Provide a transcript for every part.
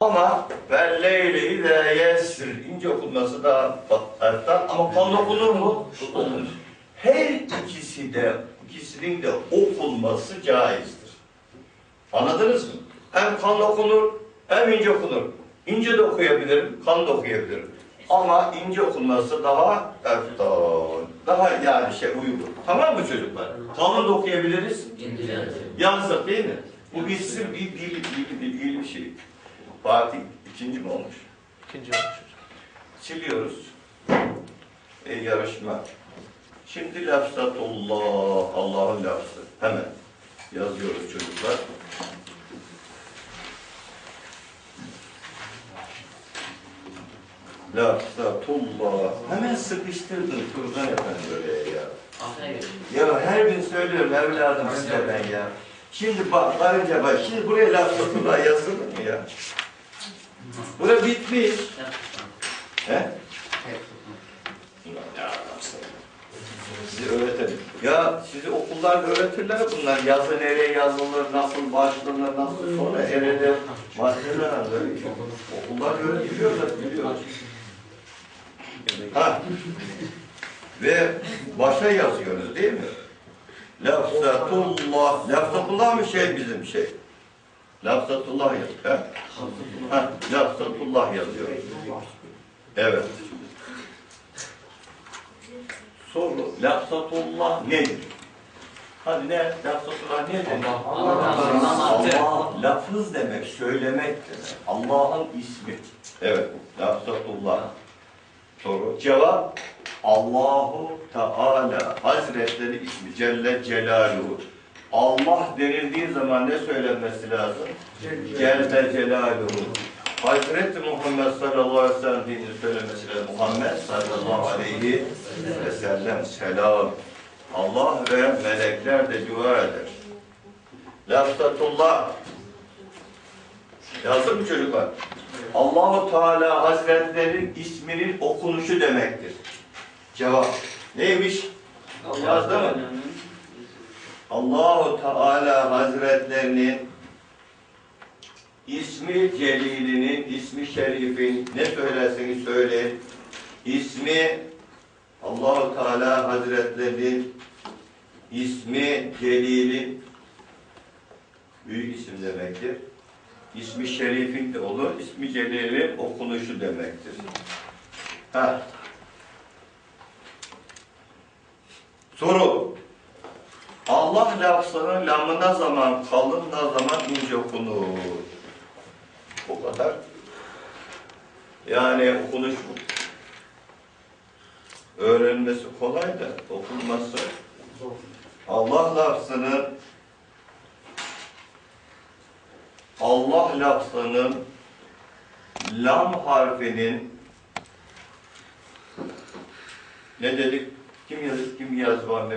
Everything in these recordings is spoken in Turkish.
Ama ve leyli de yesir ince okunması daha erken ama kan okunur mu? Okunur. Her ikisi de ikisinin de okunması caizdir. Anladınız mı? Hem kan okunur hem ince okunur. İnce de okuyabilirim, kan da okuyabilirim. Ama ince okunması daha eftal, daha yani şey uygun. Tamam mı çocuklar? Kalın da okuyabiliriz. Yazdık değil mi? Bu isim bir dil, dil, bilgili bir şey. Fatih ikinci mi olmuş? İkinci olmuş. Siliyoruz. E, yarışma. Şimdi lafzatullah, Allah'ın lafzı. Hemen yazıyoruz çocuklar. Lafzatullah. Hemen sıkıştırdın Turgan Efendi oraya ya. Ya her gün söylüyorum evladım size ben ya. Şimdi bak karınca bak. Şimdi buraya lafzatullah yazılır mı ya? Bura bitmiş. He? Sizi öğretelim. Ya sizi okullarda öğretirler bunlar. Yazı nereye yazılır, nasıl başlanır, nasıl sonra erede maddeler böyle. Okullar öğretiliyorlar, biliyoruz. Ha. Ve başa yazıyoruz değil mi? Lafzatullah. Lafzatullah mı şey bizim şey? Lafzatullah yaz. He? Ha, lafzatullah yazıyoruz. Evet. Soru, lafzatullah nedir? Hadi ne? Lafzatullah nedir? Allah, lafız demek, söylemek demek. Allah'ın ismi. Evet, lafzatullah. Soru. Cevap, Allahu Teala Hazretleri ismi Celle Celaluhu. Allah denildiği zaman ne söylenmesi lazım? Celle Celaluhu. Hazreti Muhammed sallallahu aleyhi ve sellem dinini söylemesi lazım. Muhammed sallallahu aleyhi ve sellem selam. Allah ve melekler de dua eder. Lafzatullah. Yazdın mı çocuklar? Allahu Teala Hazretleri isminin okunuşu demektir. Cevap. Neymiş? Yazdı mı? Allahu Teala Hazretlerinin ismi celilinin, ismi şerifin ne söylerseniz söyleyin. İsmi Allahu Teala Hazretlerinin ismi celilin büyük isim demektir. İsmi şerifin de olur, ismi celilin okunuşu demektir. Ha. Soru. Allah lafzının lamı ne zaman kalın, ne zaman ince okunur. O kadar. Yani okunuş öğrenmesi kolay da okunması Allah lafzının Allah lafzının lam harfinin ne dedik? Kim yazdı? Kim yazdı var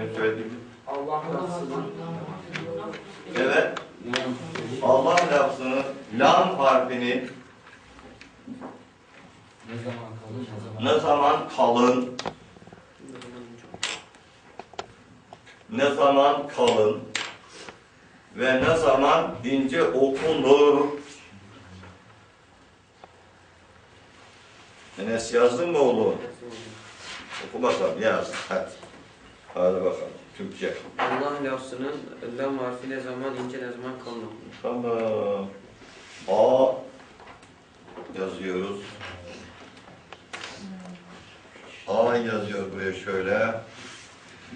Evet. Allah lafzının lam harfinin ne zaman kalın, ne zaman kalın ve ne zaman ince okunur. Enes yazdın mı oğlum? Oku bakalım yaz. Hadi. Hadi bakalım. Türkçe. Allah lafzının lam harfi ne zaman ince ne zaman kalın okunur. Tamam. A yazıyoruz. A yazıyor buraya şöyle.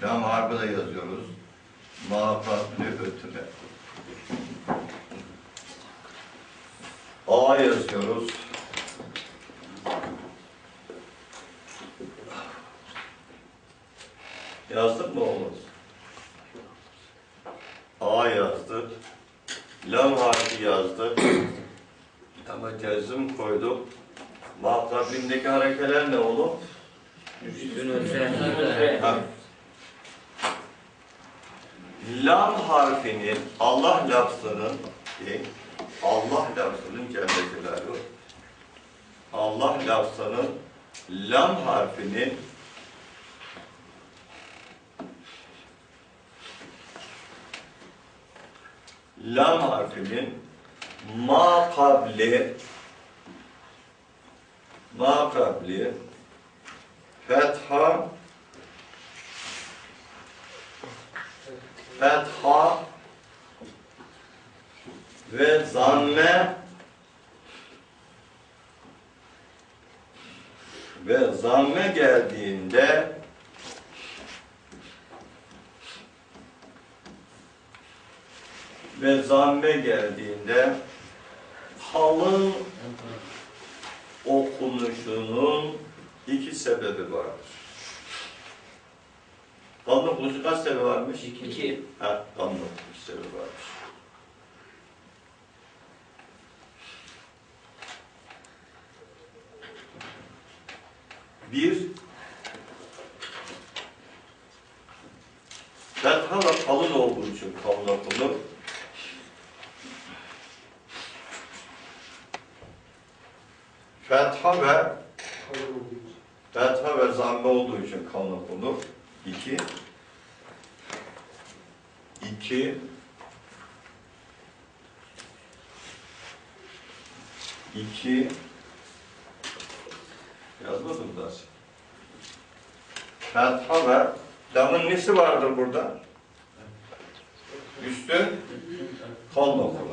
Lam harfi de yazıyoruz. Ma harfi ötüre. A yazıyoruz. Yazdık mı oğlum? A yazdık. Lam harfi yazdık. Ama cezim koyduk. Mahlabindeki harekeler ne oğlum? Üstün. Lam harfinin Allah lafzının değil, Allah lafzının Celaluhu Allah lafzının lam harfinin lam harfinin ma kabli makabli fetha. Fetha. Ve zamme ve zamme geldiğinde ve zamme geldiğinde kalın okunuşunun iki sebebi vardır. Kalın okunuşun kaç sebebi varmış? İki. Ha, kalın okunuş sebebi varmış. Bir, fetha ve kalın olduğu için kalın okunur. Fetha ve fetha ve zamme olduğu için kalın okunur. İki, iki, iki, yazmadım da. Fetha ve lamın nesi vardır burada? Üstü kalın okunur.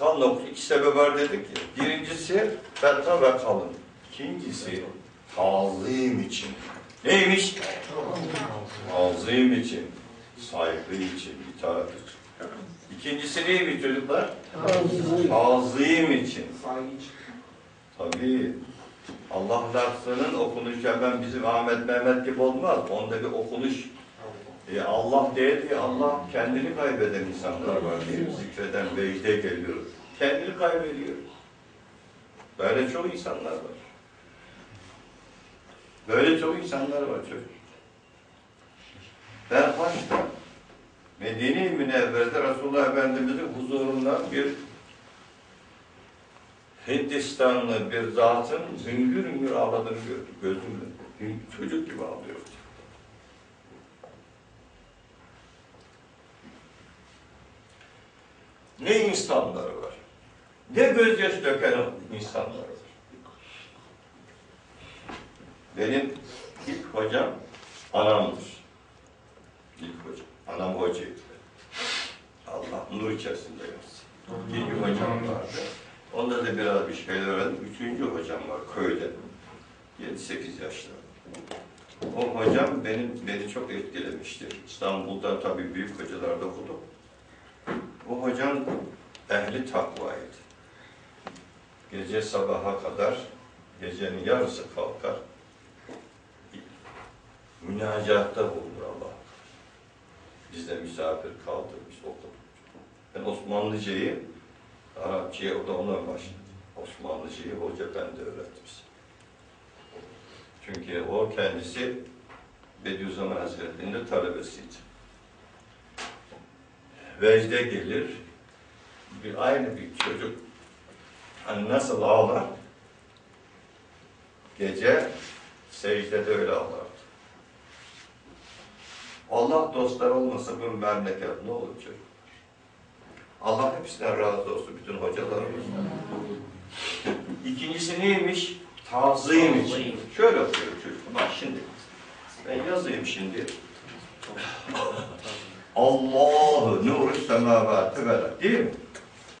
Okunur. İki sebep var dedik ya. Birincisi fetha ve kalın. İkincisi tazim için. Neymiş? Tazim için, saygı için, itaat için. İkincisi neymiş çocuklar? Tazim için. Tabii. Allah lafzının okunuşu ben bizim Ahmet Mehmet gibi olmaz. Onda bir okunuş. E, Allah değil diye Allah kendini kaybeden insanlar var mi? Zikreden vecde geliyor. Kendini kaybediyor. Böyle çok insanlar var. Böyle çok insanlar var çocuk. Ben haçta Medine-i Münevvere'de Resulullah Efendimiz'in huzurundan bir Hindistanlı bir zatın hüngür hüngür ağladığını gördüm gözümle. Çocuk gibi ağlıyordu. Ne insanları var. Ne gözyaşı döken insanlar var. Benim ilk hocam anamdır. İlk hocam. Anam hocaydı. Allah nur içerisinde yatsın. İkinci hocam vardı. Onda da biraz bir şeyler öğrendim. Üçüncü hocam var köyde. 7-8 yaşlarında. O hocam benim, beni çok etkilemişti. İstanbul'da tabii büyük hocalarda okudum. O hocam ehli takvaydı. Gece sabaha kadar gecenin yarısı kalkar. Münacatta bulunur Allah. Biz de misafir kaldık, biz okuduk. Ben Osmanlıcayı, Arapçayı o da ona başladı. Osmanlıcayı Hoca Efendi öğretti bize. Çünkü o kendisi Bediüzzaman Hazretleri'nin de talebesiydi. Vecde gelir, bir aynı bir çocuk hani nasıl ağlar, gece secdede öyle ağlardı. Allah dostlar olmasa bu memleket ne olacak? Allah hepsinden razı olsun, bütün hocalarımızdan. İkincisi neymiş? Tazim için. Şöyle okuyor çocuk. Bak şimdi. Ben yazayım şimdi. Allahu nuru semavati vel. Değil mi?